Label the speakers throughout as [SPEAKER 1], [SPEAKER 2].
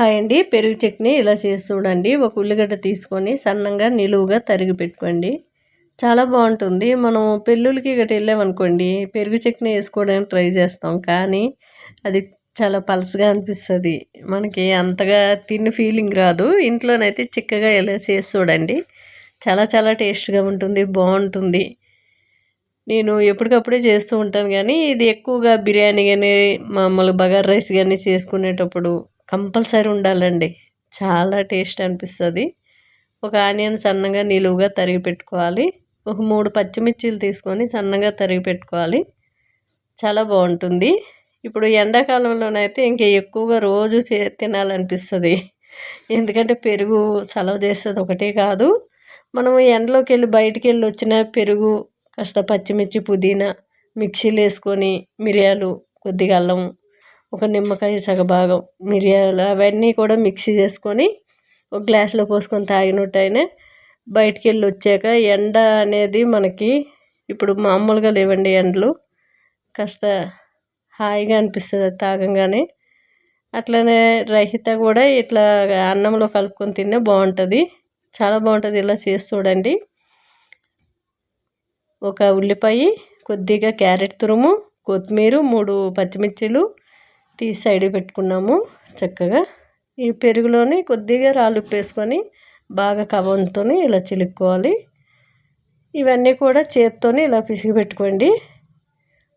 [SPEAKER 1] Hi అండి పెరుగు చట్నీ ఇలా చేసి చూడండి. ఒక ఉల్లిగడ్డ తీసుకొని సన్నంగా నిలువుగా తరిగి పెట్టుకోండి. చాలా బాగుంటుంది. మనం పెళ్ళిళ్ళకి గట్టి వెళ్ళామనుకోండి పెరుగు చట్నీ వేసుకోవడానికి ట్రై చేస్తాం. కానీ అది చాలా పలసగా అనిపిస్తుంది. మనకి అంతగా తిన్న ఫీలింగ్ రాదు. ఇంట్లోనైతే చిక్కగా ఇలా చేసి చూడండి. చాలా చాలా టేస్ట్గా ఉంటుంది బాగుంటుంది. నేను ఎప్పటికప్పుడే చేస్తూ ఉంటాను. కానీ ఇది ఎక్కువగా బిర్యానీ కానీ మామూలు బగార్ రైస్ కానీ చేసుకునేటప్పుడు కంపల్సరీ ఉండాలండి. చాలా టేస్ట్ అనిపిస్తుంది. ఒక ఆనియన్ సన్నగా నిలువుగా తరిగి పెట్టుకోవాలి. ఒక మూడు పచ్చిమిర్చీలు తీసుకొని సన్నగా తరిగి పెట్టుకోవాలి. చాలా బాగుంటుంది. ఇప్పుడు ఎండాకాలంలోనైతే ఇంకా ఎక్కువగా రోజు తినాలనిపిస్తుంది. ఎందుకంటే పెరుగు చలవ చేస్తుంది ఒకటే కాదు. మనం ఎండలోకి వెళ్ళి బయటికి వెళ్ళి వచ్చిన పెరుగు కాస్త పచ్చిమిర్చి పుదీనా మిక్సీలు వేసుకొని మిరియాలు కొద్దిగా అల్లం ఒక నిమ్మకాయ సగభాగం మిరియాలు అవన్నీ కూడా మిక్సీ చేసుకొని ఒక గ్లాస్లో పోసుకొని తాగినట్టయినా బయటికి వెళ్ళి వచ్చాక ఎండ అనేది మనకి ఇప్పుడు మామూలుగా లేవండి ఎండలు. కాస్త హాయిగా అనిపిస్తుంది అది తాగంగానే. అట్లనే రహిత కూడా ఇట్లా అన్నంలో కలుపుకొని తినే బాగుంటుంది. చాలా బాగుంటుంది ఇలా చేసి చూడండి. ఒక ఉల్లిపాయ కొద్దిగా క్యారెట్ తురుము కొత్తిమీర మూడు పచ్చిమిర్చిలు తీసి సైడ్ పెట్టుకున్నాము చక్కగా. ఈ పెరుగులోని కొద్దిగా రాళ్ళు ఉప్పేసుకొని బాగా కవంతో ఇలా చిలుక్కోవాలి. ఇవన్నీ కూడా చేత్తోని ఇలా పిసిగి పెట్టుకోండి.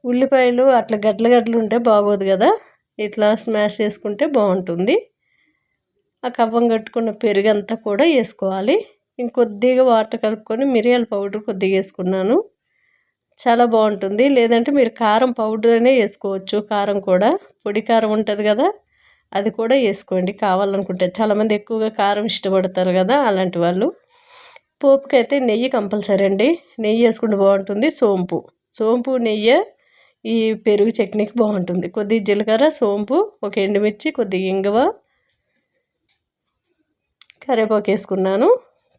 [SPEAKER 1] ఉల్లిపాయలు అట్లా గడ్డలు గడ్డలు ఉంటే బాగోదు కదా. ఇట్లా స్మాష్ చేసుకుంటే బాగుంటుంది. ఆ కవ్వం కట్టుకున్న పెరుగు అంతా కూడా వేసుకోవాలి. ఇంకొద్దిగా వాటర్ కలుపుకొని మిరియాల పౌడర్ కొద్దిగా వేసుకున్నాను. చాలా బాగుంటుంది. లేదంటే మీరు కారం పౌడర్ అనే వేసుకోవచ్చు. కారం కూడా పొడి కారం ఉంటుంది కదా అది కూడా వేసుకోండి. కావాలనుకుంటే చాలామంది ఎక్కువగా కారం ఇష్టపడతారు కదా అలాంటి వాళ్ళు. పోపుకి అయితే నెయ్యి కంపల్సరీ అండి. నెయ్యి వేసుకుంటే బాగుంటుంది. సోంపు. సోంపు నెయ్యి ఈ పెరుగు చట్నీకి బాగుంటుంది. కొద్దిగా జీలకర్ర సోంపు ఒక ఎండుమిర్చి కొద్ది ఇంగువ కరివేపాకు వేసుకున్నాను.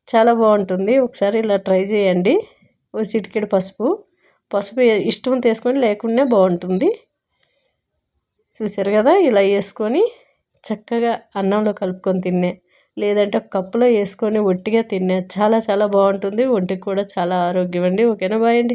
[SPEAKER 1] చాలా బాగుంటుంది. ఒకసారి ఇలా ట్రై చేయండి. ఒక చిటికెడు పసుపు. పసుపు ఇష్టం తీసుకొని లేకుండా బాగుంటుంది. చూసారు కదా? ఇలా వేసుకొని చక్కగా అన్నంలో కలుపుకొని తిన్నే. లేదంటే కప్పులో వేసుకొని ఒట్టిగా తినే చాలా చాలా బాగుంటుంది. ఒంటికి కూడా చాలా ఆరోగ్యం అండి. ఓకేనా? బాయ్ అండి.